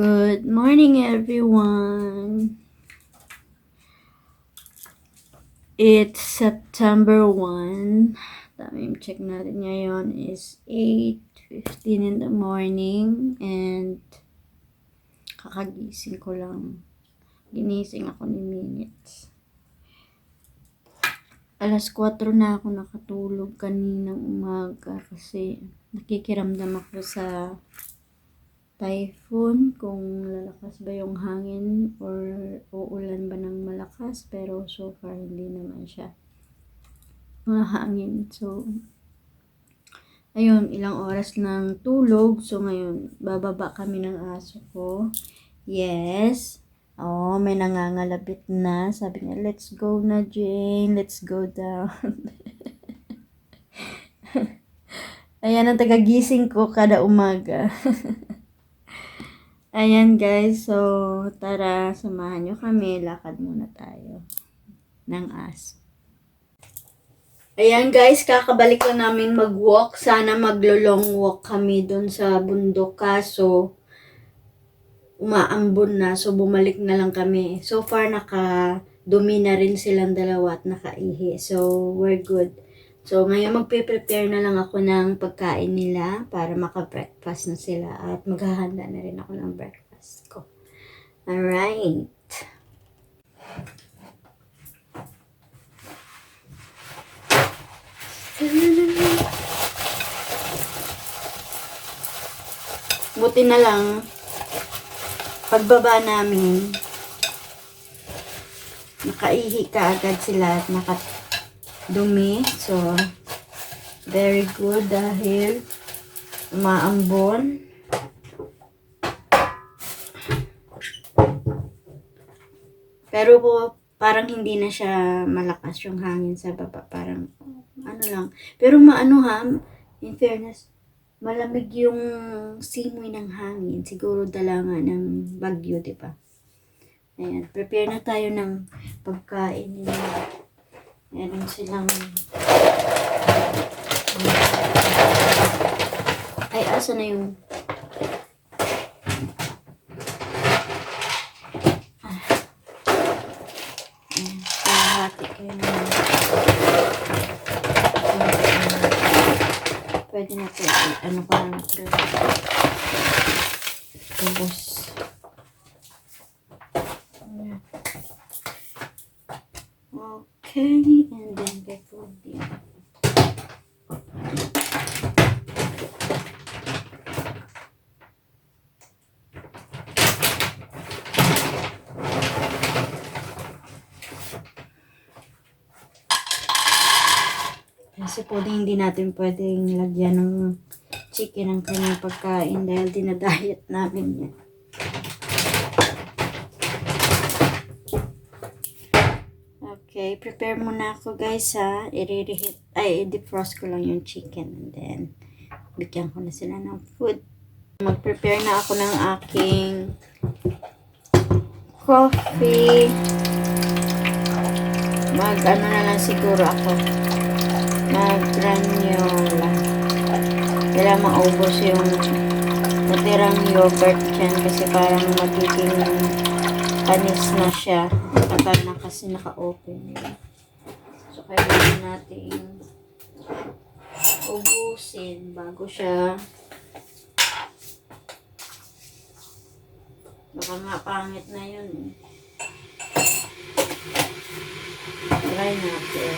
Good morning, everyone. It's September 1. Time check natin ngayon is 8.15 in the morning and kakagising ko lang. Ginising ako ni Minutes. Alas 4 na ako nakatulog kaninang umaga kasi nakikiramdam ako sa typhoon kung lalakas ba yung hangin or uulan ba ng malakas pero so far hindi naman siya mahangin. So ayun ilang oras ng tulog. So ngayon bababa kami ng aso ko. Yes. Oh may nangangalabit na. Sabi niya let's go na Jane. Let's go down. Ayan ang tagagising ko kada umaga Ayan guys, so tara samahan nyo kami, lakad muna tayo ng aso. Ayan guys, kakabalik lang namin mag-walk. Sana maglo-long walk kami doon sa bundok kaso umaambon na so bumalik na lang kami. So far naka dumi na rin silang dalawa at nakaihi. So we're good. So, ngayon magpe-prepare na lang ako ng pagkain nila para maka-breakfast na sila at maghahanda na rin ako ng breakfast ko. Alright. Buti na lang, pagbaba namin, nakaihi ka agad sila at naka dumi. So, very good dahil umaambon. Pero po, parang hindi na siya malakas yung hangin sa baba. Parang, ano lang. Pero maano ha, in fairness, malamig yung simoy ng hangin. Siguro dala ng bagyo, di ba? Ayan, prepare na tayo ng pagkain nila. Meron silang ay asa na yung ah. Ayan, kalahati kayo na pwede na ito ano pa na ito tapos Ayan. Okay, and then get one the Kasi po hindi natin pwedeng lagyan ng chicken ang kanyang pagkain dahil dinadiet namin yan. Okay, prepare muna ako guys ha. I-reheat, ay, i-defrost ko lang yung chicken and then bigyan ko na sila ng food. Mag-prepare na ako ng aking coffee. Mag, ano na lang siguro ako. Kailangan maubos yung natirang yogurt dyan kasi parang magiging panis na siya. Tagal na kasi naka-open. So, kailangan natin ubusin bago siya baka nga pangit na yun eh. Try natin.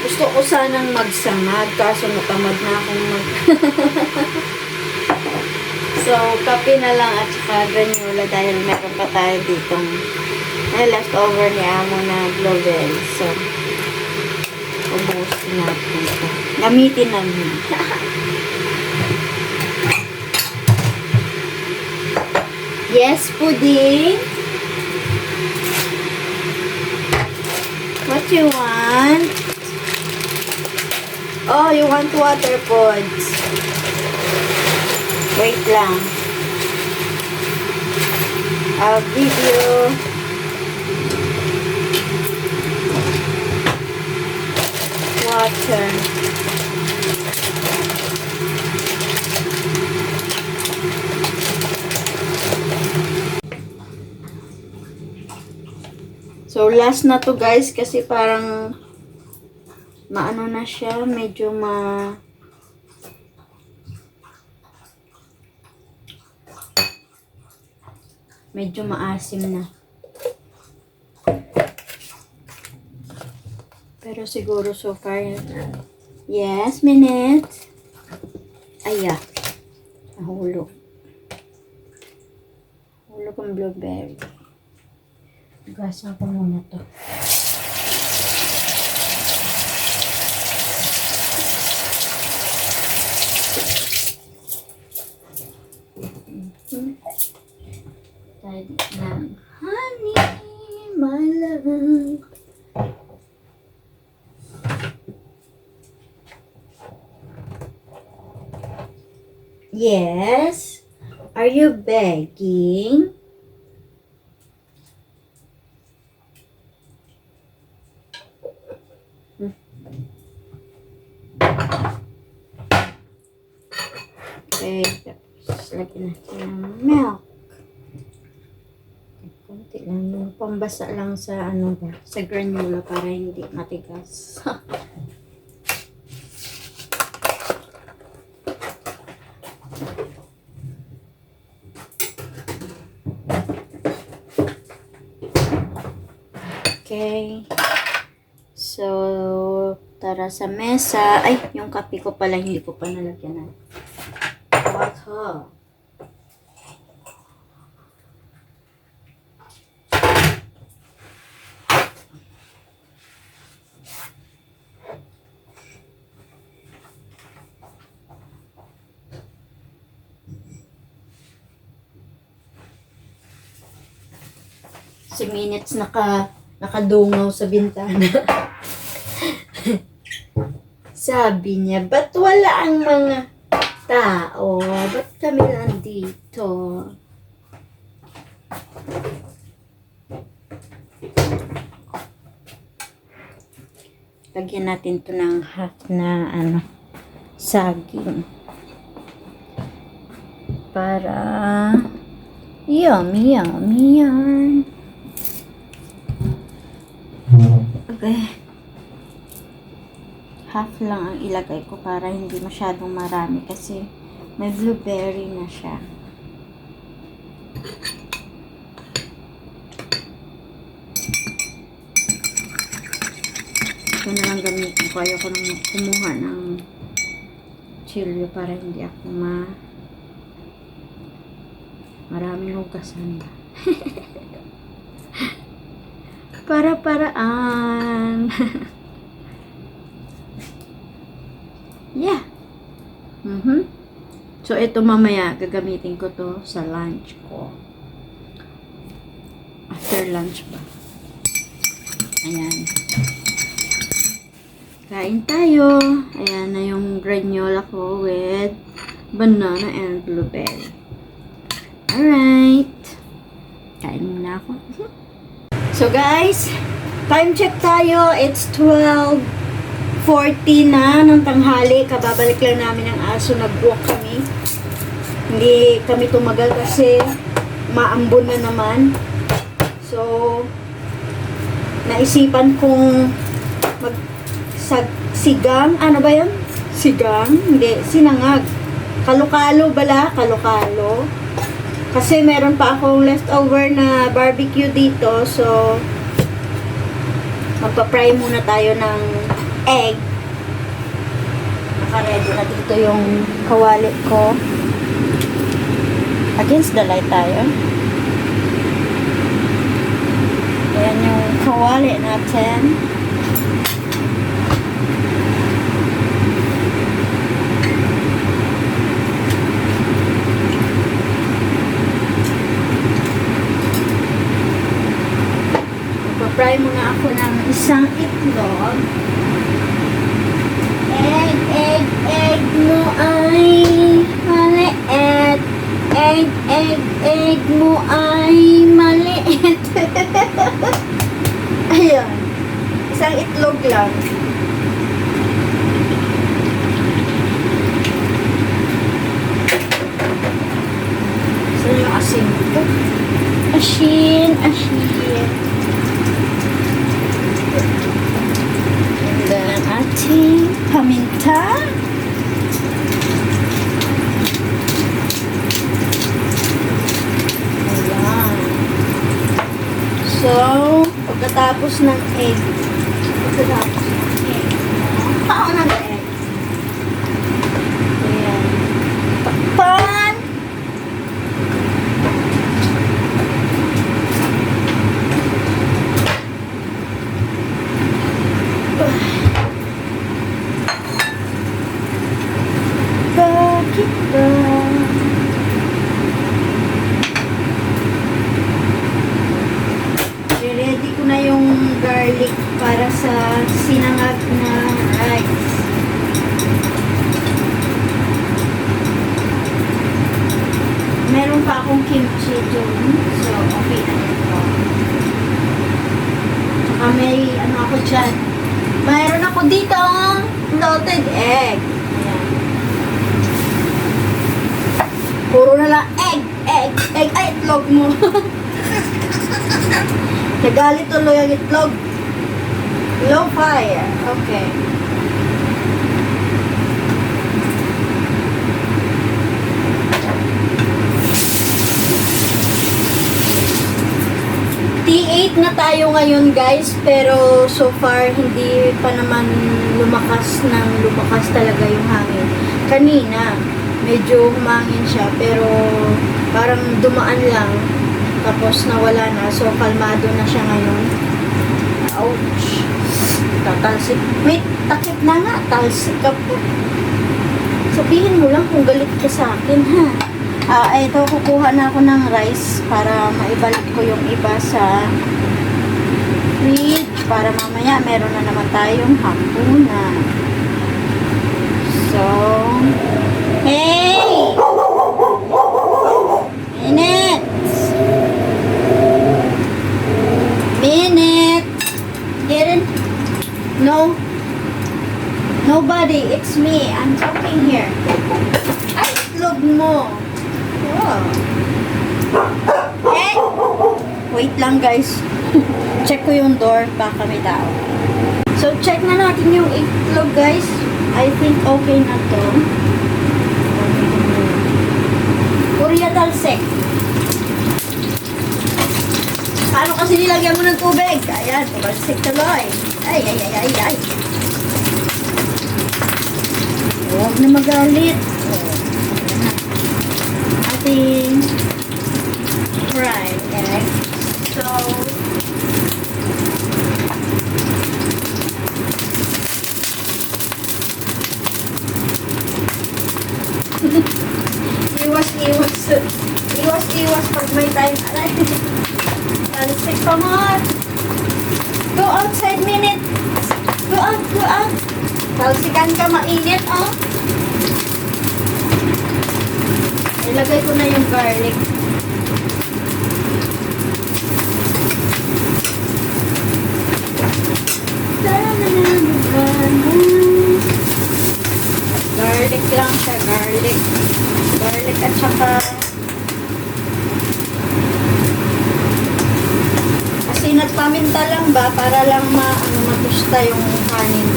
Gusto ko sanang magsangag kaso natamad na akong mag So, kape na lang at saka granola dahil meron pa tayo ditong na leftover ni Amo na Glovel. So, ubusin natin ito. Gamitin namin. yes, pudding. What you want? Oh, you want water pods. Wait lang. I'll give you water. So, last na to guys kasi parang maano na siya, medyo ma medyo maasim na. Pero siguro so far, yes, minutes. Aya, nahulog. Hulog ang blueberry. Gasan ko muna to. Dahil ng honey, my. Yes. Are you begging? Okay, tapos lagyan natin ng milk. Kunti lang, pambasa lang sa ano ba, sa granola para hindi matigas. okay. So, tara sa mesa. Ay, yung kape ko pala, hindi ko pa nalagyan na. Water. Si minutes naka nakadungaw sa bintana. Sabi niya, ba't wala ang mga tao? Ba't kami nandito? Lagyan natin to ng half na ano, saging. Para yummy, yummy, yum. Okay. Half lang ang ilagay ko para hindi masyadong marami kasi may blueberry na siya. Ito na lang gamitin ko. Ayoko nang kumuha ng chilio para hindi ako ma maraming hugasan ba. Para-paraan. yeah. So, ito mamaya, gagamitin ko to sa lunch ko. After lunch ba? Ayan. Kain tayo. Ayan na yung granola ko with banana and blueberry. Alright. Kain muna ako. So guys, time check tayo. It's 12.40 na ng tanghali. Kababalik lang namin ng aso. Nag-walk kami. Hindi kami tumagal kasi maambon na naman. So, naisipan kong mag sigang, ano ba yun? Sigang? Hindi, sinangag. Kalokalo bala, kalokalo. Kasi meron pa akong leftover na barbecue dito. So, magpa-fry muna tayo ng egg. Naka-ready na dito yung kawali ko. Against the light tayo. Ayan yung kawali natin. Magpa-fry muna ako ng isang itlog. Egg, egg, egg mo ay maliit. Egg, egg, egg, egg mo ay maliit. Ayun. Isang itlog lang. So, yung asin ko. Asin, asin. And then, ating paminta. Paminta. Pagkatapos ng egg, pagkatapos ng egg, pao ng egg. Ayan. Takpan! Bakit ba? Ready ko na yung garlic para sa sinangag na rice. Meron pa akong kimchi dun. So, okay na ito. Tsaka may ano ako dyan. Mayroon ako dito loaded egg. Ayan. Puro na lang egg, egg, egg. Ay, itlog mo. Nagalit tuloy ang itlog. Low fire. Okay. T8 na tayo ngayon guys, pero so far hindi pa naman lumakas ng lumakas talaga yung hangin. Kanina, medyo humangin siya, pero parang dumaan lang, tapos nawala na, so kalmado na siya ngayon. Ouch! Tatalsik. Wait, takip na nga, talsik ka po. Sabihin mo lang kung galit ka sa akin, ha? Ah, ito, kukuha na ako ng rice para maibalik ko yung iba sa fridge para mamaya meron na naman tayong hapunan. So, hey! Minutes! Minutes! Get in? No. Nobody, it's me. I'm talking here. Ay, itlog mo. Wow. Eh! Wait lang guys. check ko yung door. Baka may tao. So, check na natin yung itlog guys. I think okay na to. Korea talsek. Paano kasi nilagyan mo ng tubig? Ayan, tumalsik tuloy. Ay, ay, ay, ay, ay. Huwag na magalit. Oh. Ating fried egg. So, iwas, iwas. Iwas, iwas pag may time. Aray. Talsik pa more. Go outside minute. Go out, go out. Talsikan ka mainit, oh. Ilagay ko na yung garlic. Garlic lang siya, garlic. Garlic at saka asin at lang ba para lang ma ano matusta yung kanin.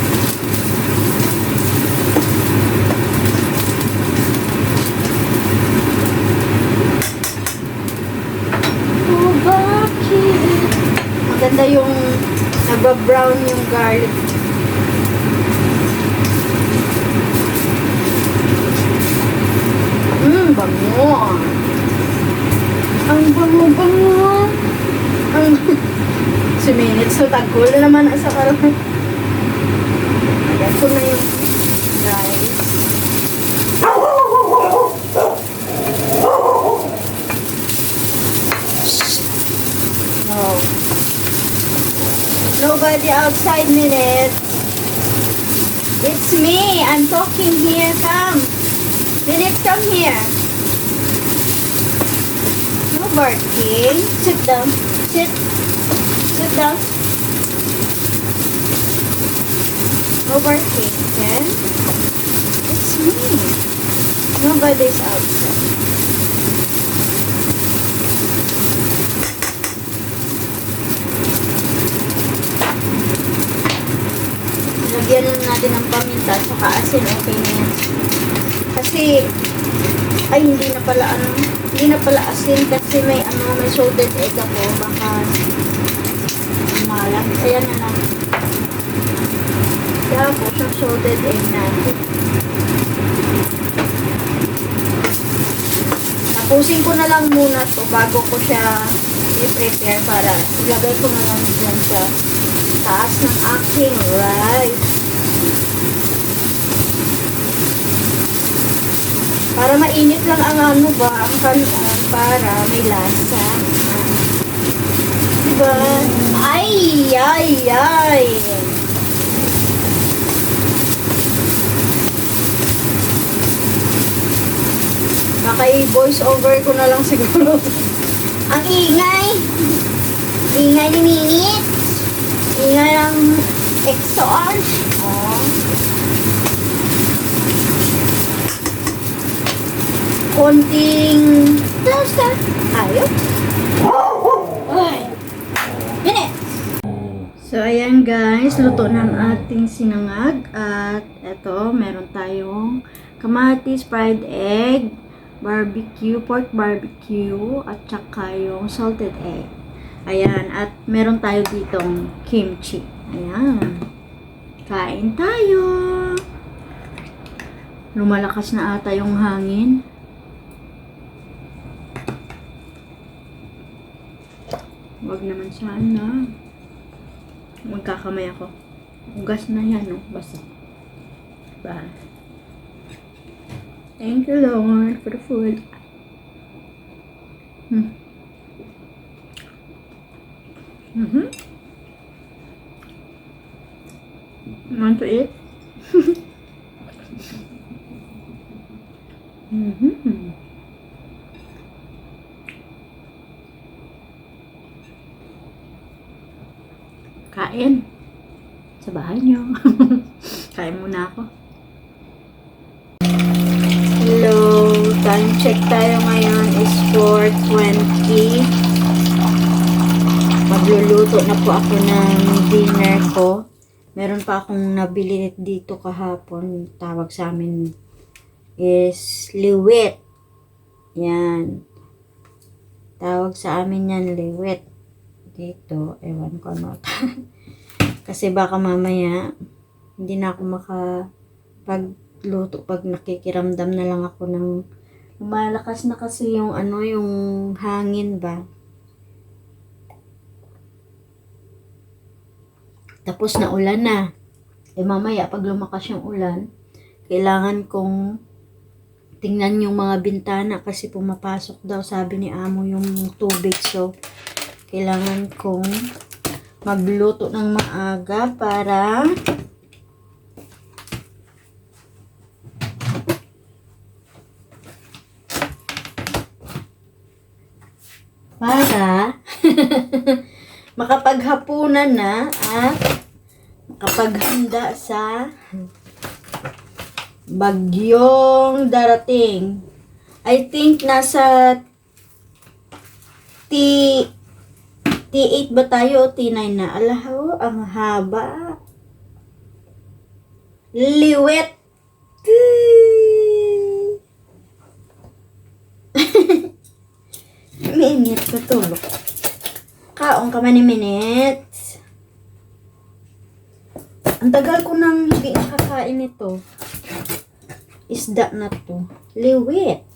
Oh, bakit? Maganda yung nagba-brown yung garlic. Mmm, bango. Ang bango-bango. Ang... si minutes so tagol na naman sa karoon. Ayan ko na yung rice. No. Nobody outside minute. It's me. I'm talking here. Come. Minute, come here. No barking. Sit down. Sit. Sit down. No barking. Okay? It's me. Nobody's outside. Lagyan na natin ng paminta saka asin, okay na yan. Kasi, ay hindi na pala ano, hindi na pala asin kasi may ano, may salted egg ako, baka malat. Kaya na lang. Tapos, yung salted egg natin. Tapusin ko na lang muna to bago ko siya i-prepare para ilagay ko na lang dyan sa taas ng aking rice. Para mainit lang ang ano ba, ang kanon para may lasa. Diba? Ay, ay, ay. Baka i-voice over ko na lang siguro. ang ingay. Ingay ni Minit. Ingay ng Exxon. Oh. Konting basta. Ayos. Ay. Minit. So, ayan guys, luto ng ating sinangag. At eto, meron tayong kamatis, fried egg, barbecue, pork barbecue, at saka yung salted egg. Ayan, at meron tayo ditong kimchi. Ayan. Kain tayo. Lumalakas na ata yung hangin. Wag naman sana. Magkakamay ako. Ugas na yan, no? Basta. Bye. Thank you, Lord, for the food. Hmm. Mm-hmm. Want to eat? mm-hmm. Kain. Sa bahay niyo. Kain muna ako. Hello. Time check tayo ngayon is 4.20. Magluluto na po ako ng dinner ko. Meron pa akong nabili dito kahapon. Tawag sa amin is liwet. Yan. Tawag sa amin yan liwet. Dito. Ewan ko ano. Kasi baka mamaya hindi na ako makapagluto pag nakikiramdam na lang ako ng lumalakas na kasi yung ano yung hangin ba. Tapos na ulan na. Eh mamaya pag lumakas yung ulan, kailangan kong tingnan yung mga bintana kasi pumapasok daw sabi ni amo yung tubig. So, kailangan kong magluto ng maaga para para makapaghapunan na at makapaghanda sa bagyong darating. I think nasa T T8 ba tayo o T9 na? Alaho, ang haba. Liwet. Minit ko tulog. Kaong ka man minit. Ang tagal ko nang hindi nakakain ito. Isda na to. Liwet.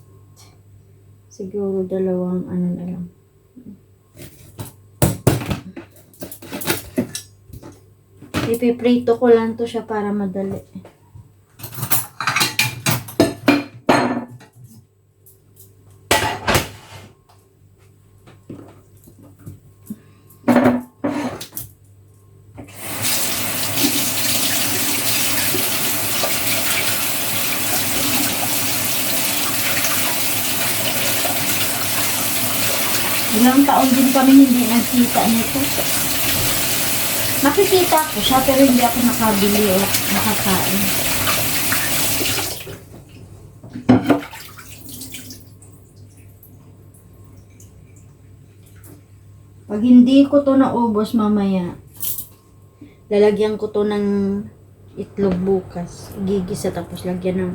Siguro dalawang ano na lang. Ipiprito ko lang to siya para madali. Nakikita ko siya pero hindi ako nakabili o nakakain. Pag hindi ko to naubos mamaya, lalagyan ko to ng itlog bukas. Gigisa tapos lagyan ng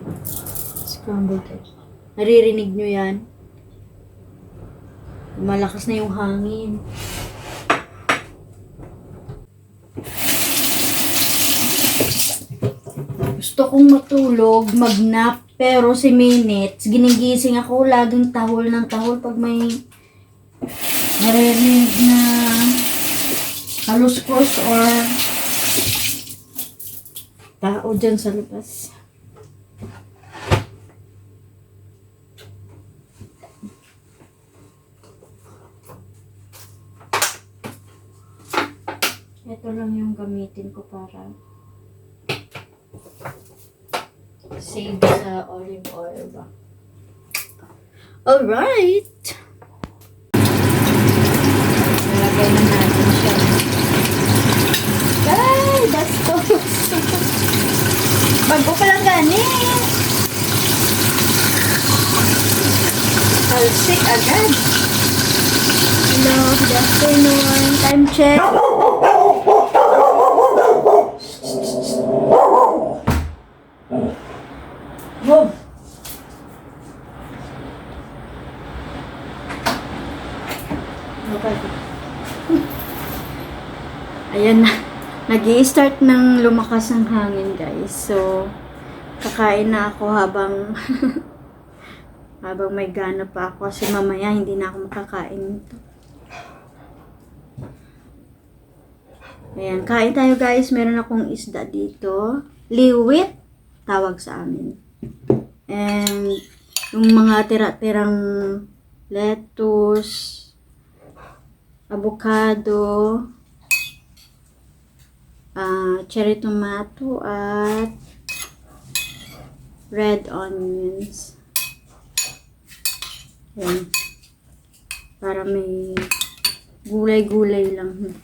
scrambled egg. Naririnig nyo yan? Malakas na yung hangin. Gusto kong matulog, mag-nap, pero si minutes, ginigising ako laging tahol ng tahol pag may naririnig na kaluskos or tao dyan sa labas. Ito lang yung gamitin ko para save sa olive oil ba. Alright! Nalagay na natin siya. Ay, bastos! Bago pa lang gani! Halsik agad! Hello, good afternoon. Time check. Move! Okay. Ayan na. Nag start ng lumakas ang hangin, guys. So, kakain na ako habang habang may gana pa ako kasi mamaya hindi na ako makakain nito. Ayan, kain tayo guys. Meron akong isda dito. Liwit, tawag sa amin. And, yung mga tira-tirang lettuce, avocado, ah cherry tomato, at red onions. Ayan. Para may gulay-gulay lang.